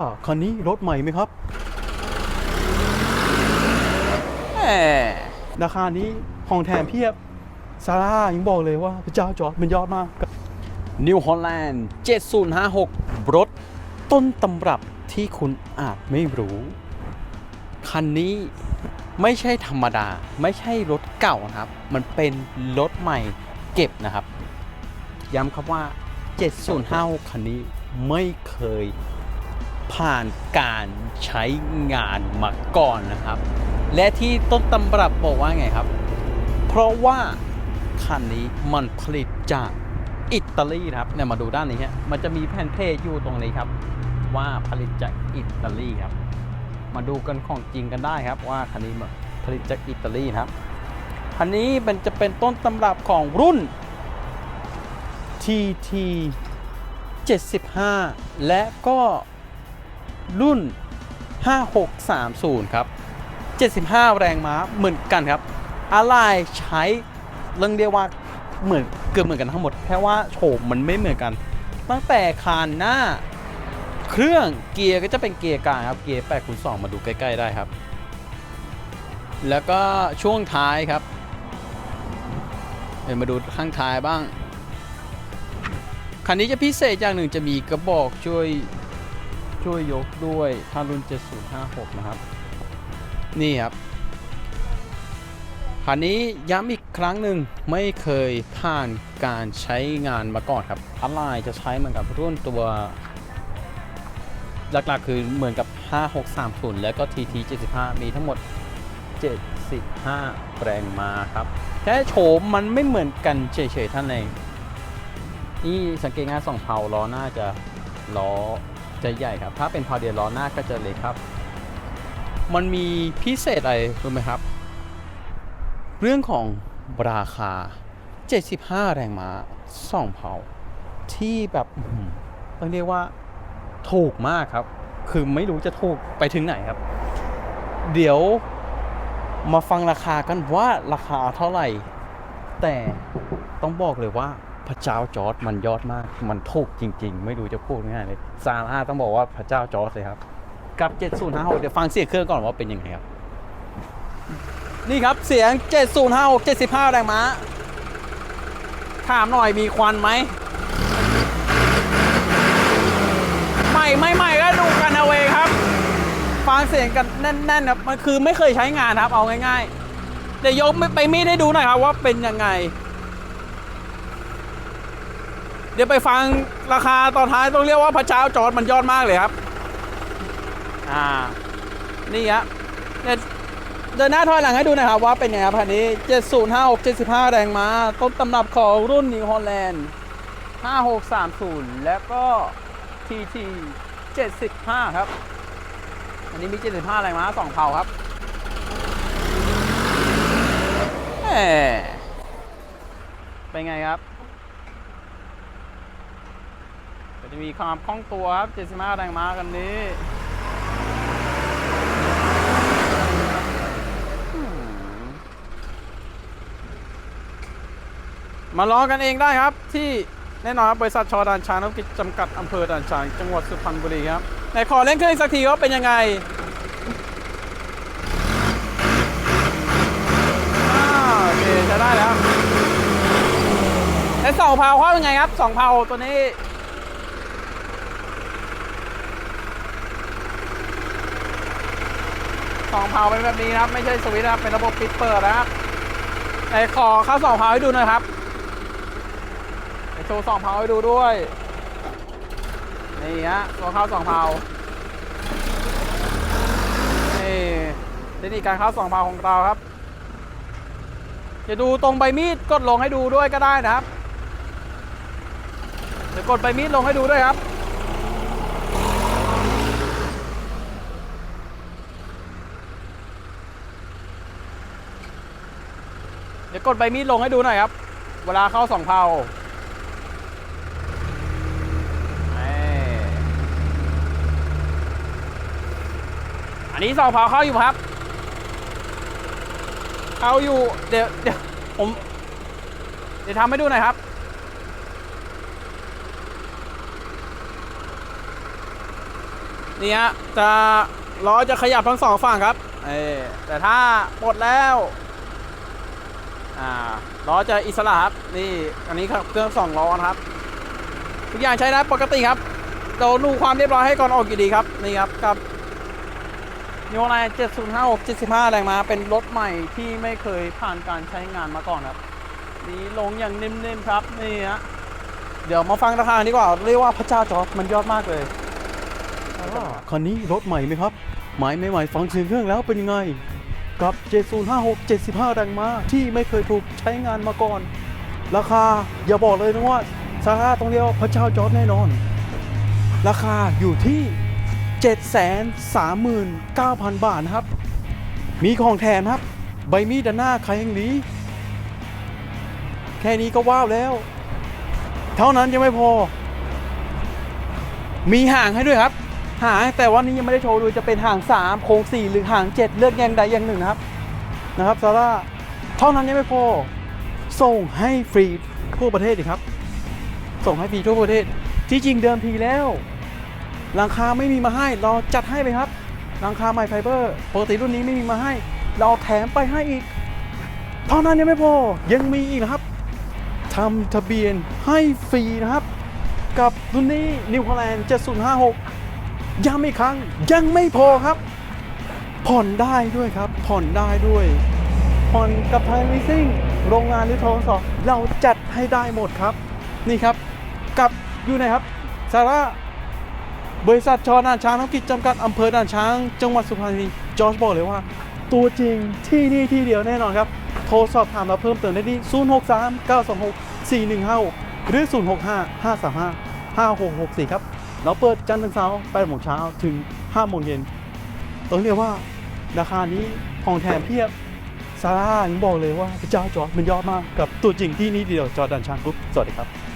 อ่าคันนี้รถใหม่ไหมครับแหมราคานี้ของแถมเพียบ ซาร่ายังบอกเลยว่าพระเจ้าจอร์ดมันยอดมากนิวฮอลแลนด์7056 รถต้นตำรับที่คุณอาจไม่รู้ คันนี้ไม่ใช่ธรรมดา ไม่ใช่รถเก่านะครับ มันเป็นรถใหม่เก็บนะครับ ย้ำครับว่า 705คันนี้ไม่เคย ผ่านการใช้งานมาก่อนนะครับ และที่ต้นตำรับบอกว่าไงครับ เพราะว่าคันนี้มันผลิตจากอิตาลีครับเนี่ยมาดูด้านนี้ฮะมันจะมีแผ่นเพจอยู่ตรงนี้ครับ ว่าผลิตจากอิตาลีครับ มาดูกันของจริงกันได้ครับ ว่าคันนี้ผลิตจากอิตาลีครับคันนี้มันจะเป็นต้นตำรับของรุ่น TT 75 และก็ รุ่น 5630 ครับ 75 แรงม้าเหมือนกันครับ อะไรใช้เรื่องเรียกว่าเหมือนเกือบเหมือนกันทั้งหมด แค่ว่าโฉมมันไม่เหมือนกัน ตั้งแต่คานหน้าเครื่องเกียร์ก็จะเป็นเกียร์กลางครับ เกียร์8คูณ2มาดูใกล้ๆได้ครับ แล้วก็ช่วงท้ายครับเดี๋ยวมาดูข้างท้ายบ้าง คันนี้จะพิเศษอย่างหนึ่งจะมีกระบอกช่วย ช่วยยกด้วยถ้ารุ่น7056 นะครับ นี่ครับคันนี้ย้ำอีกครั้งหนึ่งไม่เคยผ่านการใช้งานมาก่อนครับอะไรจะใช้เหมือนกับรุ่นตัวหลักๆคือเหมือนกับ 5630 แล้วก็ TT 75 มีทั้งหมด 75 แรงมาครับ แค่โฉมมันไม่เหมือนกันเฉยๆท่านเองนี่สังเกตงายสองเพาล้อน้าจะล้อ จะใหญ่ครับ ถ้าเป็นพาเดียล้อหน้าก็จะเล็กครับ มันมีพิเศษอะไรรู้ไหมครับ เรื่องของราคา 75 แรงม้า2เพาที่แบบต้องเรียกว่าถูกมากครับ คือไม่รู้จะถูกไปถึงไหนครับ เดี๋ยวมาฟังราคากันว่าราคาเท่าไหร่ แต่ต้องบอกเลยว่า พระเจ้าจอร์ดมันยอดมาก มันถูกจริง ๆ ไม่รู้จะพูดง่ายเลยซาร่าต้องบอกว่าพระเจ้าจอร์ดเลยครับ กับ 7056 เดี๋ยวฟังเสียงเครื่องก่อนว่าเป็นยังไงครับ นี่ครับเสียง 7056 75 แรงม้า ถามหน่อยมีควันไหมใหม่ไม่ใหม่ก็ดูกันเอาเองครับ ฟังเสียงกันแน่นๆครับ มันคือไม่เคยใช้งานครับ เอาง่ายๆ เดี๋ยวยกไปมีดให้ดูหน่อยครับว่าเป็นยังไง เดี๋ยวไปฟังราคาตอนท้ายต้องเรียกว่าพระเจ้าจอร์ดมันยอดมากเลยครับ อ่า นี่ฮะเดี๋ยวเดินหน้าถอยหลังให้ดูหนะครับว่าเป็นไงครับคันนี้ 7056 75 แรงม้า ต้นตำรับของรุ่นนิวฮอลแลนด์5630 แล้วก็ TT 75 ครับ อันนี้มี 75 แรงม้า2เผาครับแหมเป็นไงครับ ก็ จะมีความคล่องตัวครับ 75 แรงม้ากันนี้มาลองกันเองได้ครับ ที่แน่นอนครับบริษัทชอดานชานกิจจำกัดอำเภอด่านช้างจังหวัดสุพรรณบุรีครับไหนขอเล่นเครื่องอีกสักทีว่าเป็นยังไงโอเคใช้ได้แล้วไอ้สองเผาเขาเป็นไงครับสองเผาตัวนี้ สองเผาเป็นแบบนี้นะครับ ไม่ใช่สวิตช์นะครับเป็นระบบปิดเปิดนะครับไหนขอเข้าสองเผาให้ดูหน่อยครับไหนโชว์สองเผาให้ดูด้วยนี่ฮะตัวเข้าสองเผานี่เทคนิคการเข้าสองเผาของเราครับจะดูตรงใบมีดกดลงให้ดูด้วยก็ได้นะครับเดี๋ยวกดใบมีดลงให้ดูด้วยครับ ยวกดใบมีดลงให้ดูหน่อยครับ เวลาเข้าสองเผานี่อันนี้สองเผาเข้าอยู่ครับ เข้าอยู่ เดี๋ยวเดี๋ยวผม เดี๋ยวทำให้ดูหน่อยครับนี่ฮะจะล้อจะขยับทั้งสองฝั่งครับเออแต่ถ้าปลดแล้ว อ่าล้อจะอิสระครับ นี่อันนี้ครับเครื่องสองล้อนะครับ ทุกอย่างใช้ได้ปกติครับเราดูความเรียบร้อยให้ก่อนออกอยู่ดีครับ นี่ครับกับโยไล7056 75แรงมา เป็นรถใหม่ที่ไม่เคยผ่านการใช้งานมาก่อนครับ นี่ลงอย่างนิ่มๆครับนี่ฮะเดี๋ยวมาฟังราคาดีกว่า เรียกว่าพระเจ้าจอร์จมันยอดมากเลยคันนี้รถใหม่ไหมครับ ใหม่ไม่ใหม่ฟังเสียงเครื่องแล้วเป็นยังไง กับ7056 75 แรงม้าที่ไม่เคยถูกใช้งานมาก่อน ราคาอย่าบอกเลยนะว่าซาร่าต้องเรียกว่าพระเจ้าจอร์จแน่นอน ราคาอยู่ที่ 739,000 บาทนะครับ มีของแถมครับ ใบมีดด้านหน้าใครยังดีแค่นี้ก็ว้าวแล้ว เท่านั้นยังไม่พอ มีห่างให้ด้วยครับ หางแต่ว่านี้ยังไม่ได้โชว์ดูจะเป็นหาง 3 โค้ง 4 หรือหาง 7 เลือกอย่างใดอย่างหนึ่งนะครับนะครับซาร่าเท่านั้นยังไม่พอส่งให้ฟรีทั่วประเทศอีกครับ ส่งให้ฟรีทั่วประเทศ ที่จริงเดิมทีแล้วราคาไม่มีมาให้เราจัดให้ไปครับราคาไมไฟเบอร์ปกติรุ่นนี้ไม่มีมาให้ เราแถมไปให้อีก เท่านั้นยังไม่พอยังมีอีกนะครับทำทะเบียนให้ฟรีนะครับ กับรุ่นนี้นิว o ล a นด์7056 ย้ำอีกครั้งยังไม่พอครับ ผ่อนได้ด้วยครับ ผ่อนได้ด้วย ผ่อนกับไทยลิซิ่งโรงงานหรือทสเราจัดให้ได้หมดครับ นี่ครับ กับอยู่ไหนครับซาร่าบริษัทชอด่านช้างธุรกิจจำกัดอำเภอด่านช้าง จังหวัดสุพรรณบุรีจอร์จบอกเลยว่า ตัวจริงที่นี่ที่เดียวแน่นอนครับ โทรสอบถามเราเพิ่มเติมได้ที่ 063 926 4156 หรือ 065 535 5664 ครับ เราเปิดจันทร์ถึงเสาร์8โมงเช้าถึง5โมงเย็นต้องเรียกว่าราคานี้ของแถมเพียบซาร่ายังบอกเลยว่าพระเจ้าจอร์ดมันยอดมากกับตัวจริงที่นี่เดียวจอร์ดันช้างกรุ๊ปสวัสดีครับ